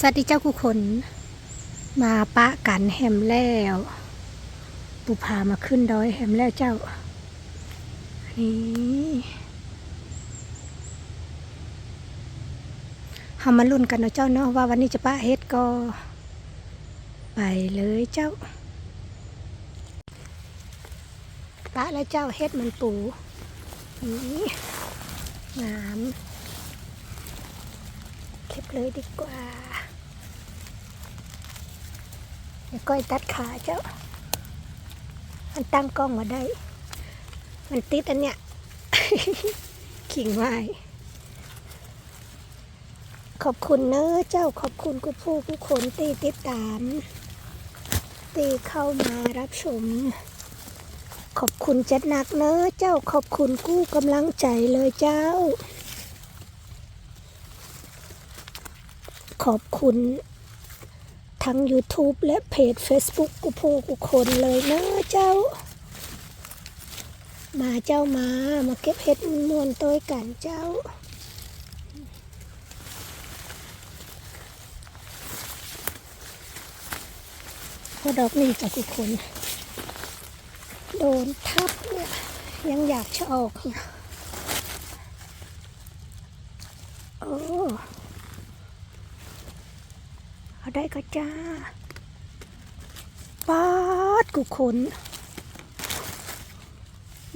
สวัสดีเจ้าคุกคน มาปะกันแฮมแล้วปุพามาขึ้นดอยแฮมแล้วเจ้า นี่เฮามาลุ้นกันเนาะเจ้าเนาะว่าวันนี้จะปะเฮ็ดก็ ไปเลยเจ้าปะแล้วเจ้าเฮ็ดมันปูนี่งาม บเลยดีกว่า เดี๋ยวก้อยตัดขาเจ้า มันตั้งกล้องมาได้ มันติดอันเนี้ยขิงไว้ขอบคุณเนอะเจ้าขอบคุณกูผู้ผู้คนตีติดตาม ตีเข้ามารับชม ขอบคุณจัดหนักเนอะเจ้าขอบคุณกู้กำลังใจเลยเจ้า อบคุณ ทั้ง YouTube และเพจ Facebook กูผู้กูคนเลยนะเจ้า มาเจ้ามา มาเก็บเห็ดมวนตัวกันเจ้าพอดอกนี่จากกูคน โดนทับเนี่ย ยังอยากจะออกเนี่ยโอ้ เอาได้ก็จ้าปาดกุขน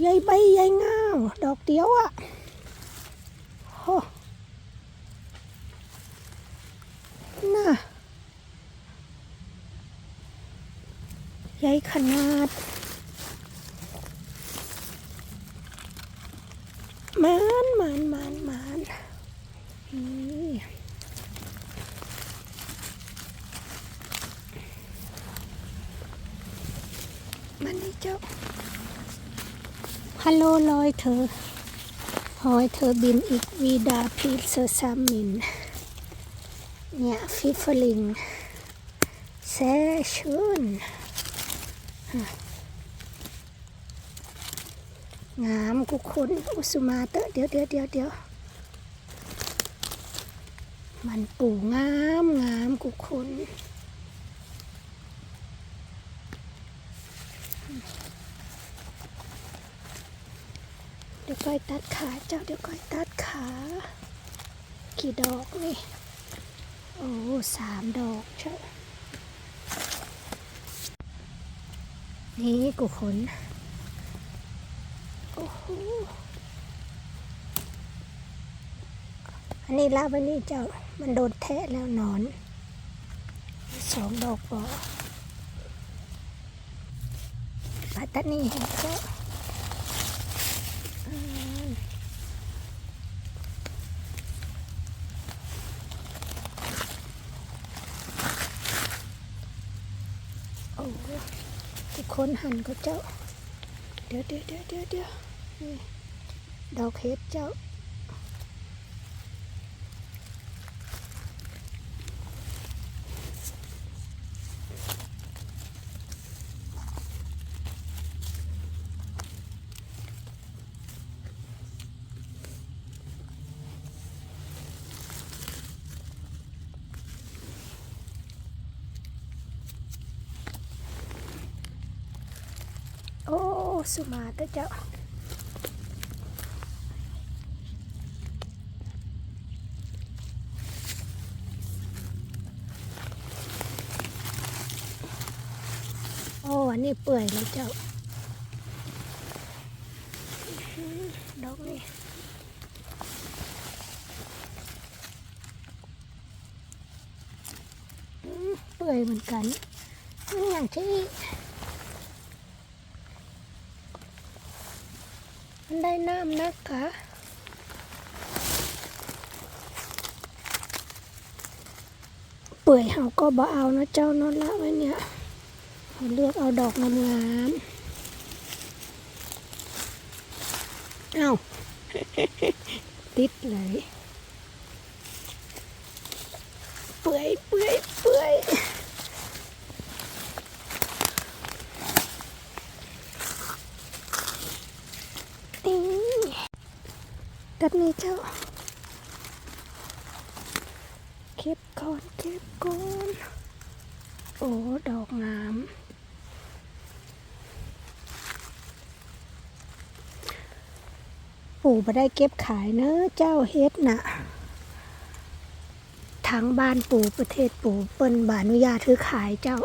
ใยใบใยเงาดอกเดียวอะ่ะโอ้น่ะใหญ่ขนาดมานมานมานมานนี่ มันนี่ เจ้าฮัลโหลลอยเธอหอยเธอบินอีกวีดาพีเซอร์ซามิน เนี่ยฟิฟลิงแซชุนงามกุคุณอุสุมาเตอเดี๋ยวเดี๋ยวเดี๋ยวเดี๋ยวมันปูงามงามกุคุณ ดี๋ยวก้อยตัดขาเจ้าเดี๋ยวก้อยตัดขา กี่ดอกนี่ โอ้สามดอกเจ้านี่กูขนโอ้โหอันนี้ลาไว้นี่เจ้ามันโดนแทะแล้วนอนสองดอกปอปัตตานีเห็นเจ้า โอ้ทุกคนหันก็เจ้า เดี๋ยวเดี๋ยวเดี๋ยวเดี๋ยวเดี๋ยวนี่ดอกเห็ดเจ้า โอ้ สุมาตเจ้าโอ้อันนี้เปื่อยแล้วเจ้าอื้อดอกนี่เปื่อยเหมือนกันนี่อย่างที่ มันได้น้ำนักกะเปื่อยเฮาก็บ่เอานะเจ้านอนละไว้เนี่ยเราเลือกเอาดอกงามๆเอาติดเลย เปื่อยเปื่อยเปื่อยนี่ ตัดนี้เจ้าเก็บก่อนเก็บก่อนโอ้ดอกงามปู่มาได้เก็บขายเนอะเจ้าเฮ็ดน่ะทางบ้านปู่ประเทศปู่เปิ้นบานุญาตถือขายเจ้า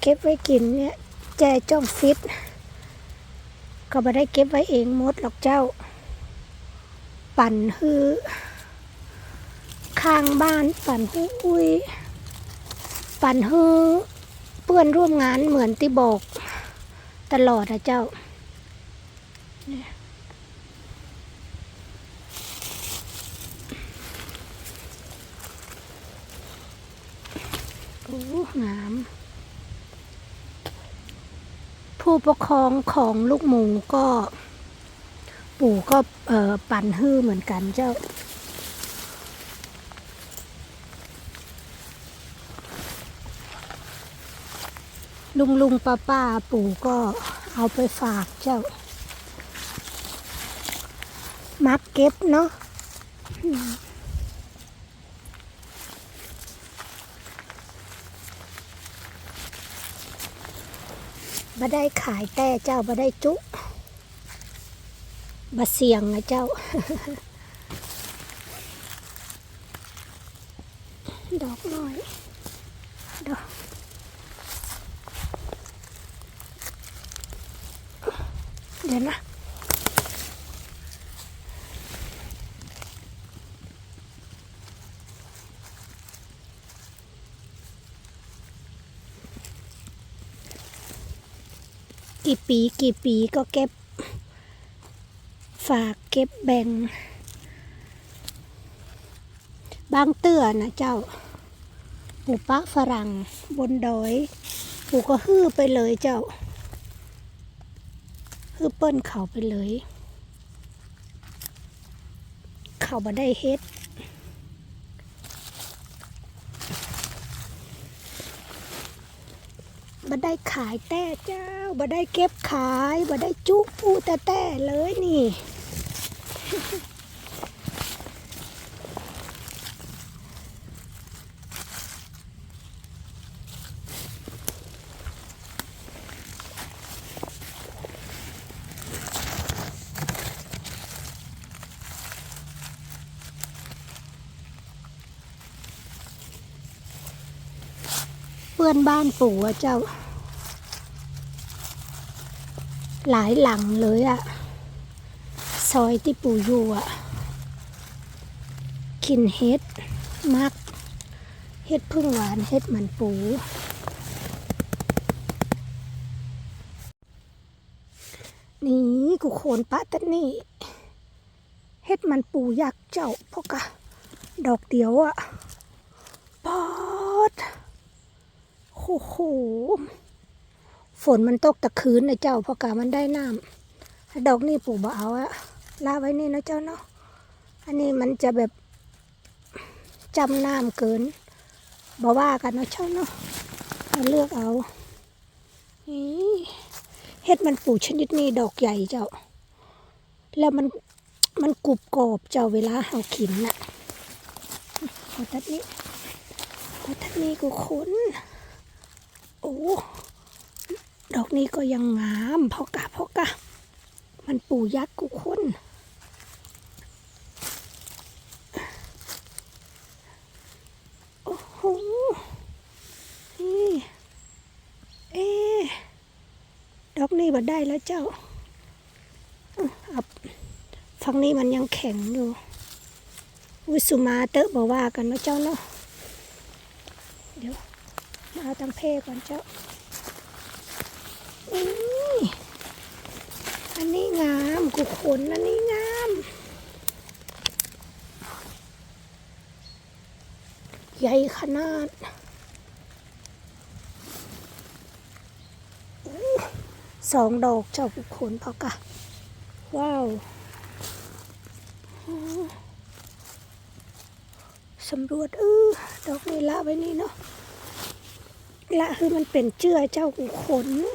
เก็บไว้กินเนี่ยแจจ้องฟิต ก็มาได้เก็บไว้เองหมดหรอกเจ้า ปั่นฮือข้างบ้านปั่นฮืออุ้ยปั่นฮือเพื่อนร่วมงานเหมือนที่บอก ตลอดนะเจ้าเนี่ยโอ้งาม ผู้ปกครองของลูกหมูก็ ปู่ก็ปั่นฮื้อเหมือนกันเจ้า ลุงลุงป้าป้าปู่ก็เอาไปฝากเจ้า มักเก็บเนาะ บ่ได้ขายแต่เจ้าบ่ได้จุบ่เสียงนะเจ้า ดอกน้อยดอกเดี๋ยวนะ กี่ปีกี่ปีก็เก็บ ฝากเก็บแบ่ง บางเตือนะเจ้าปลูกปะฝรั่งบนดอยปลูกก็ฮื้อไปเลยเจ้าคือเปิ้นเขาไปเลย เขาบ่ได้เฮ็ด บ่ได้ขายแต่เจ้าบ่ได้เก็บขายบ่ได้จุปูแต่แต่เลยนี่เพื่อนบ้านปู่เจ้า หลายหลังเลยอะซอยที่ปู่อยู่อะกินเฮ็ดมักเฮ็ดพึ่งหวานเฮ็ดมันปูนี่กูโคนปะตะนี่เฮ็ดมันปูยักเจ้าพวกกะ ดอกเดียวอะปอดโอ้โห ฝนมันตกตะคืนนะเจ้าพอกามันได้น้ำดอกนี่ปลูกบ่เอาอะลาไว้นี่นะเจ้าเนาะอันนี้มันจะแบบจำน้ำเกินบ่ว่ากันนะเจ้าเนาะเราเลือกเอาเฮ็ดมันปลูกชนิดนี้ดอกใหญ่เจ้า แล้วมันมันกรุบกรอบเจ้าเวลาเฮาขินน่ะพอตัดนี้พอตัดนี้กูคุ้นโอ้ นี้ก็ยังงามพอกะพอกะ มันปู่ยักษ์กุคนโอ้โหนี่เอ๊ดอกนี้บัดได้แล้วเจ้าอื้อเอาฝั่งนี้มันยังแข็งอยู่วิสุมาเตอะบอกว่ากันนาะเจ้าเนาะเดี๋ยวมาเอาตังเพก่อนเจ้าอุ้ย อันนี้งามกุขนอันนี้งาม ใหญ่ขนาดสองดอกเจ้ากุขนพอกะ ว้าวสำรวจเออดอกนี้ละไว้นี่เนาะละคือมันเป็นเจือเจ้าหูขนนี่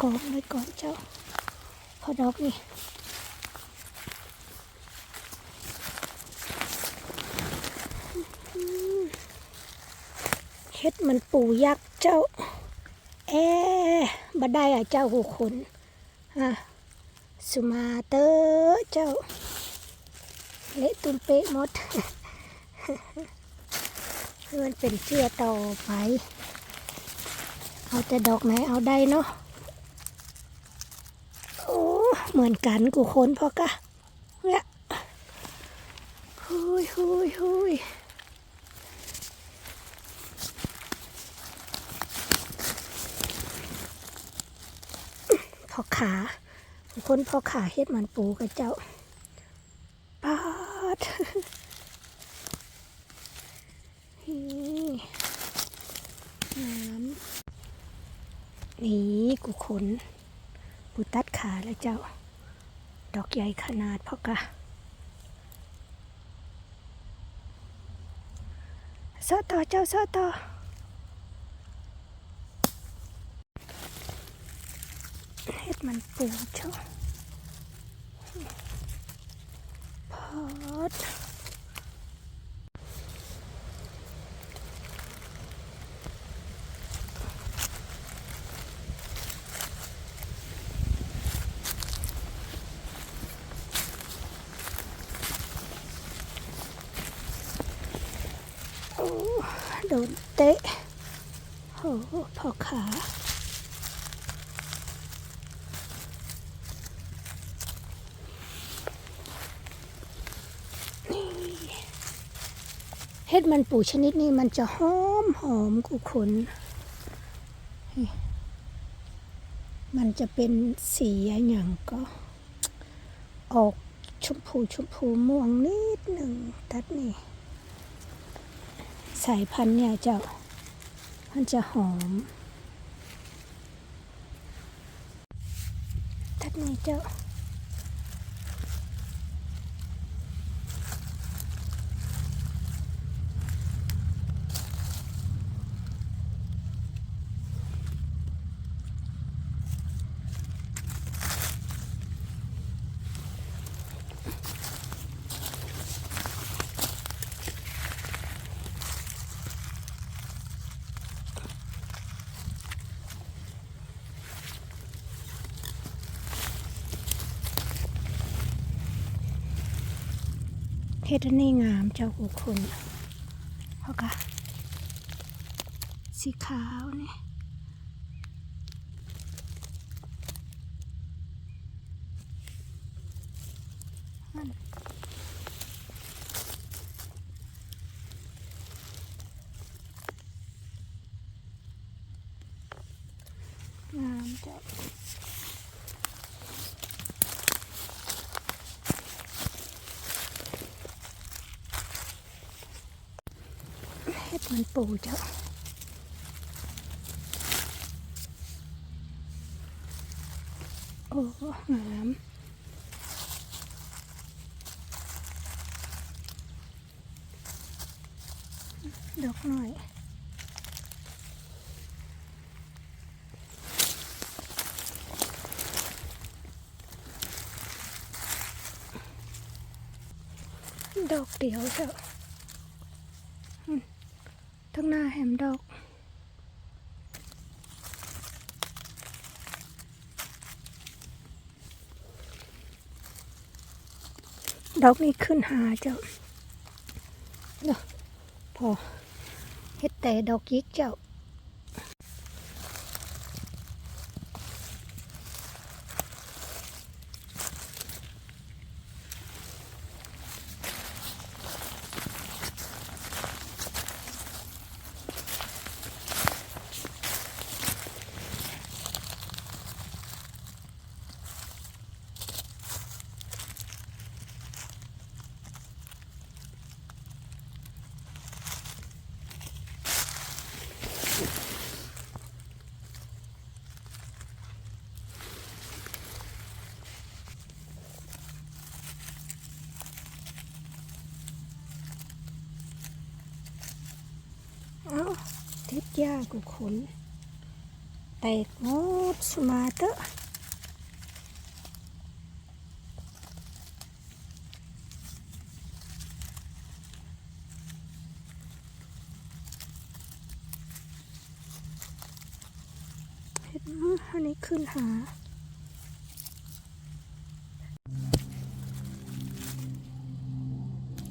กองไว้ก่อนเจ้าพอดอกนี่เฮ็ดมันปูยักษ์เจ้าแอบดได้อะเจ้าหูขนฮะสุมาเตอร์เจ้า เละตุ้มเป๊ะหมดมันเป็นเชื่อต่อไป เอาแต่ดอกไหนเอาได้เนาะ เหมือนกันกูคนพอกะเนี่ยหุยหุยหุยพอขากูคนพอขาเฮ็ดมันปูกับเจ้าปาดนี่น้ำนี่กูขนกูตัดขาแล้วเจ้า ดอกใหญ่ขนาดพอกะโซต่อเจ้าโซต่อเฮ็ดมันปูเจ้าพอด โอ้โด นเตะโอ้พอขานี่เฮ็ดมันปูชนิดนี้มันจะหอมหอมกุขนนี่มันจะเป็นสีอย่างก็ ออกชมพูชมพูม่วงนิดหนึ่งตัดนี่ สายพันธุ์เนี่ยจะมันจะหอมทัดนี้เจ้า เฮ็ดนี่งามเจ้ากุคุณเพราะกะสีขาวเนี่ยนงามเจ้า เฮ็ดมันปูเจ้าโอ้งามดอก หน่อยดอกเดียวเจ้าทั้งหน้าแหมดอกดอกนี้ขึ้นหาเจ้าเนาะพอเฮ็ดแต่ดอกยิกเจ้า เอ้าทิศยากูขนแตกหมดสมาเตอะเห็นไหมอันนี้ขึ้นหา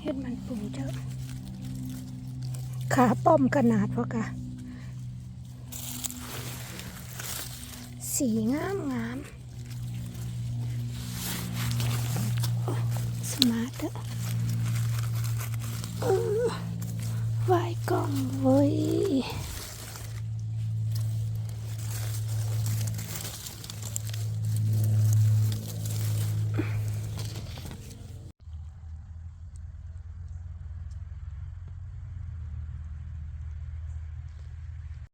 เห็ดมันปูเจ้าขาป้อมขนาดพอกะีงามงามสมาร์ทวายกล่องเว้ย